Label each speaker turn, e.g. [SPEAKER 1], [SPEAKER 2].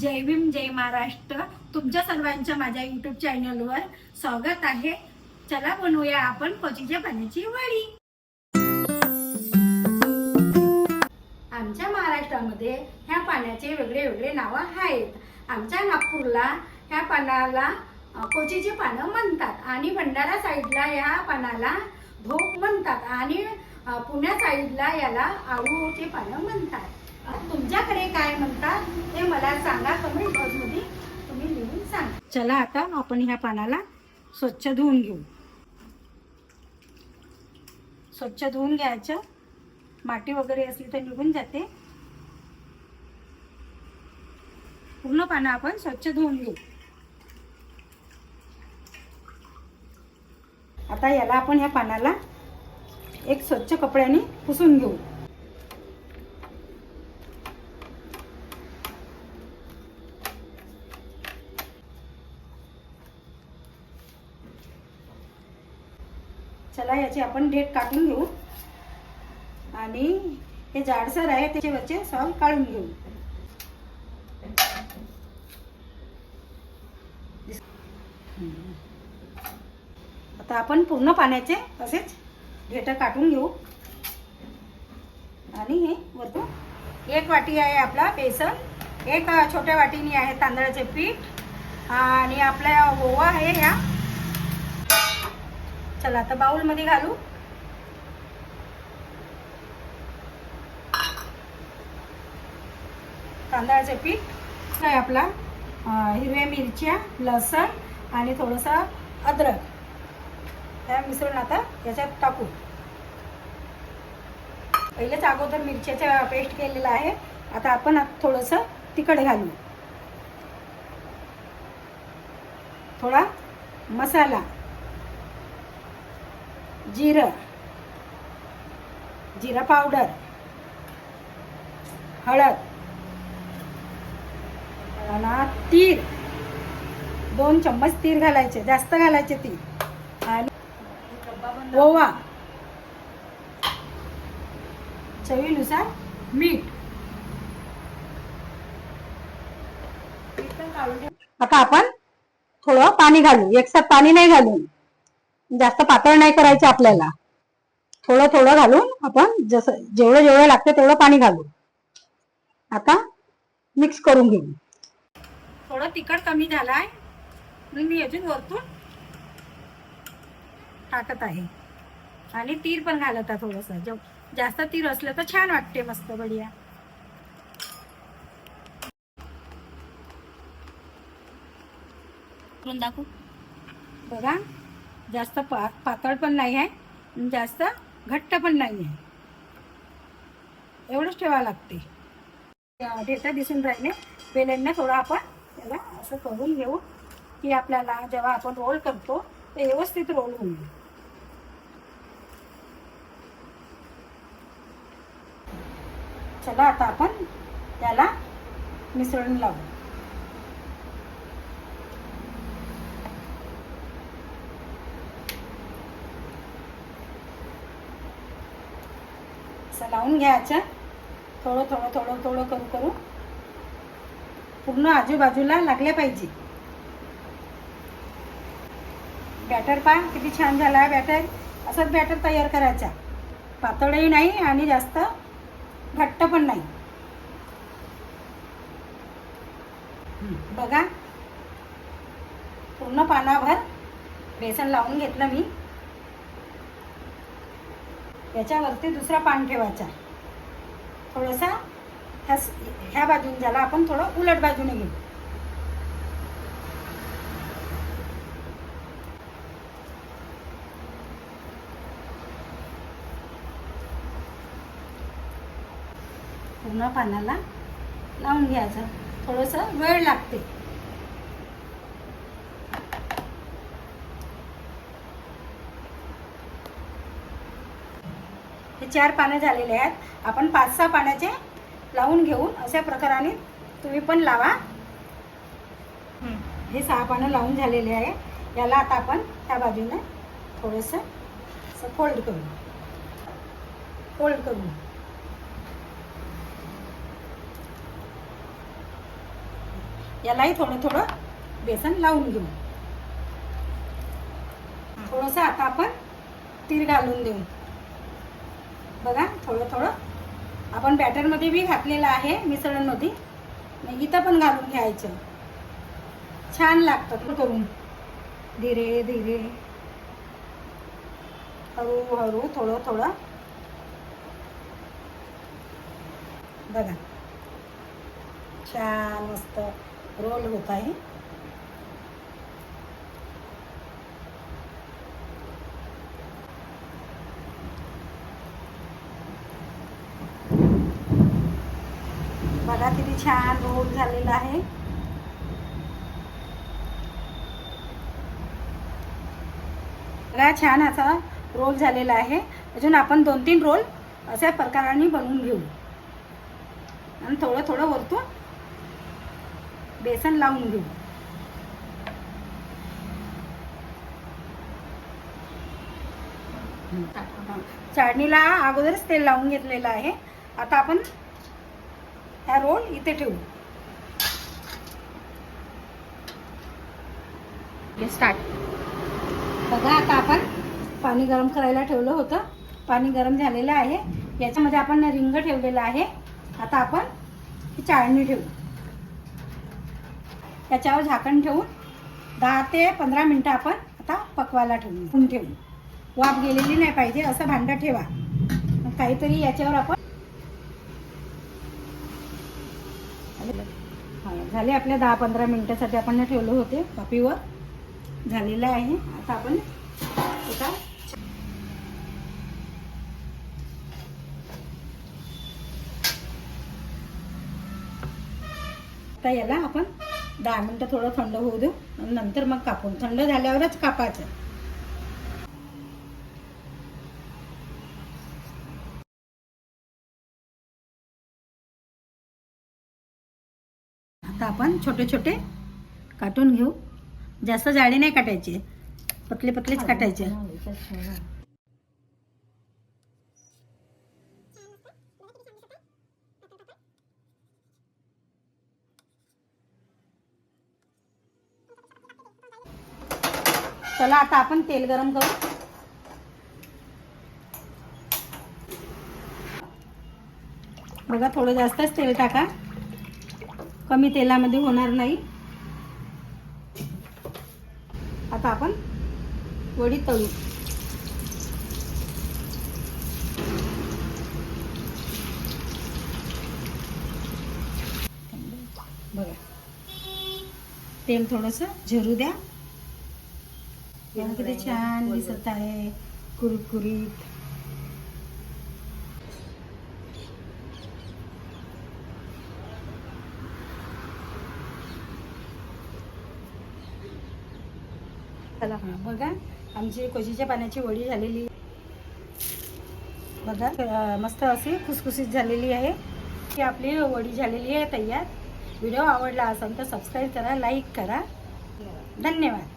[SPEAKER 1] जय भीम जय महाराष्ट्र. तुमच्या सर्वांच्या माझ्या युट्यूब चॅनलवर स्वागत आहे. चला बनवूया आपण कोचीच्या पाण्याची वडी. आमच्या महाराष्ट्रामध्ये ह्या पाण्याचे वेगळे वेगळे नावं आहेत. आमच्या नागपूरला ह्या पानाला कोचीची पानं म्हणतात आणि भंडारा साईडला ह्या पानाला धोप म्हणतात आणि पुण्या साईडला याला आळूचे पानं म्हणतात. तुमच्याकडे काय म्हणतात ते मला सांगा. कमेंट बॉक्समध्ये तुम्ही लिहून सांगा. चला आता आपण ह्या पानाला स्वच्छ धुवून घेऊ. स्वच्छ धुवून घ्यायचं. माटी वगैरे असली तर निघून जाते. पूर्ण पानं आपण स्वच्छ धुवून घेऊ. आता याला आपण ह्या पानाला एक स्वच्छ कपड्याने पुसून घेऊ. चला याची आपण डेट काढून घेऊ. आणि हे जाडसर आहे त्याच्यावरचे सॉल काढून घेऊ. आता आपण पूर्ण पाण्याचे असेच घेट काढून घेऊ. आणि हे वरतून एक वाटी आहे आपला बेसन एक छोट्या वाटीने आहे तांदळाचे पीठ आणि आपल्या ओवा आहे ह्या चला आता बाउलमध्ये घालू. तांदळाचे पीठ आहे आपला हिरव्या मिरच्या लसण आणि थोडंसं अद्रक. त्या मिसळून आता याच्यात टाकू. पहिलेच अगोदर मिरच्याचा पेस्ट केलेला आहे. आता आपण थोडंसं तिखट घालू. थोडा मसाला. जिरं. जिरा पावडर. हळद. आणि तीळ. दोन चम्मच तीळ घालायचे जास्त घालायचे तीळ आणि ओवा. चवीनुसार मीठ. आता आपण थोडं पाणी घालू. एकसाथ पाणी नाही घालू जास्त पातळ नाही करायचं आपल्याला. थोडं थोडं घालून आपण जसं जेवढं जेवढं लागतं तेवढं पाणी घालू आता मिक्स करून घेऊ. थोडं तिखट कमी झालाय. म्हणून मी अजून वरतून टाकत आहे. आणि तीर पण घालत आहे थोडंसं. जेव जास्त तीर असलं तर छान वाटते मस्त बढिया. दाखवू? बघा. जास्त पा पातळ पण नाही आहे जास्त घट्ट पण नाही आहे. एवढंच ठेवावं लागते. डेटा दिसून राहिले. बेलांना थोडं आपण त्याला असं करून घेऊ की आपल्याला जेव्हा आपण रोल करतो ते व्यवस्थित रोल होईल चला आता आपण त्याला मिसळून लावू. असं लावून घ्यायचं थोडं थोडं थोडं थोडं करू करू. पूर्ण आजूबाजूला लागल्या पाहिजे. बॅटर पा किती छान झाला आहे बॅटर. असंच बॅटर तयार करायचा. पातळही नाही आणि जास्त घट्ट पण नाही. बघा. पूर्ण पानाभर बेसन लावून घेतलं मी. याच्यावरती दुसरा पान ठेवायचा. थोडासा ह्या ह्या बाजूने ज्याला आपण थोडं उलट बाजूने घेऊ. पूर्ण पानाला लावून घ्यायचं. थोडंसं वेळ लागते. हे चार पानं झालेले आहेत. आपण पाच सहा पाण्याचे लावून घेऊन अशा प्रकाराने तुम्ही पण लावा. हे सहा पानं लावून झालेले आहे. याला आता आपण त्या बाजूने थोडंसं असं फोल्ड करू. फोल्ड करू. यालाही थोडं थोडं बेसन लावून घेऊ. थोडंसं आता आपण तीर घालून देऊ. बघा थोडं थोडं आपण बॅटरमध्ये बी घातलेलं आहे मिसळणमध्ये इथं पण घालून घ्यायचं. छान लागतं करून. धीरे धीरे. हळूहळू थोडं थोडं बघा. छान मस्त रोल होत आहे. बघा किती छान रोल झालेला आहे. बघा छान असा रोल झालेला आहे. अजून आपण दोन तीन रोल अशा प्रकाराने बनवून घेऊ. आणि थोडं थोडं वरतून बेसन लावून घेऊ. चाळणीला अगोदरच तेल लावून घेतलेलं आहे. आता आपण हा रोल इथे ठेवू. स्टार्ट बघा आता आपण पाणी गरम करायला ठेवलं होतं. पाणी गरम झालेलं आहे. याच्यामध्ये आपण रिंग ठेवलेलं आहे. आता आपण ही चाळणी ठेवू. त्याच्यावर झाकण ठेवून दहा ते पंधरा मिनटं आपण आता पकवायला ठेवू. ठेवू. वाफ गेलेली नाही पाहिजे. असं भांडं ठेवा. मग काहीतरी याच्यावर आपण झाले आपल्या दहा पंधरा मिनिटासाठी आपण ठेवलं होते कॉपीवर. झालेलं आहे. आता आपण एका आता याला आपण दहा मिनटं थोडं थंड होऊ देऊ. नंतर मग कापून. थंड झाल्यावरच कापायचं. आता आपण छोटे छोटे काटून घेऊ. जास्त जाडी नाही काटायचे. पतले पतलेच काटायचे. चला आता आपण तेल गरम करू. बघा थोडं जास्तच तेल टाका. कमी तेलामध्ये होणार नाही. आता आपण वडी तळू. बघा. तेल थोडस झरू द्या. किती छान दिसत आहे. कुरकुरीत. चला. हा बघा आमची कोशीच्या पाण्याची वडी झालेली. बघा मस्त अशी खुसखुशीत झालेली आहे. ही आपली वडी झालेली आहे तयार. व्हिडिओ आवडला असेल तर सबस्क्राईब करा लाईक करा. धन्यवाद.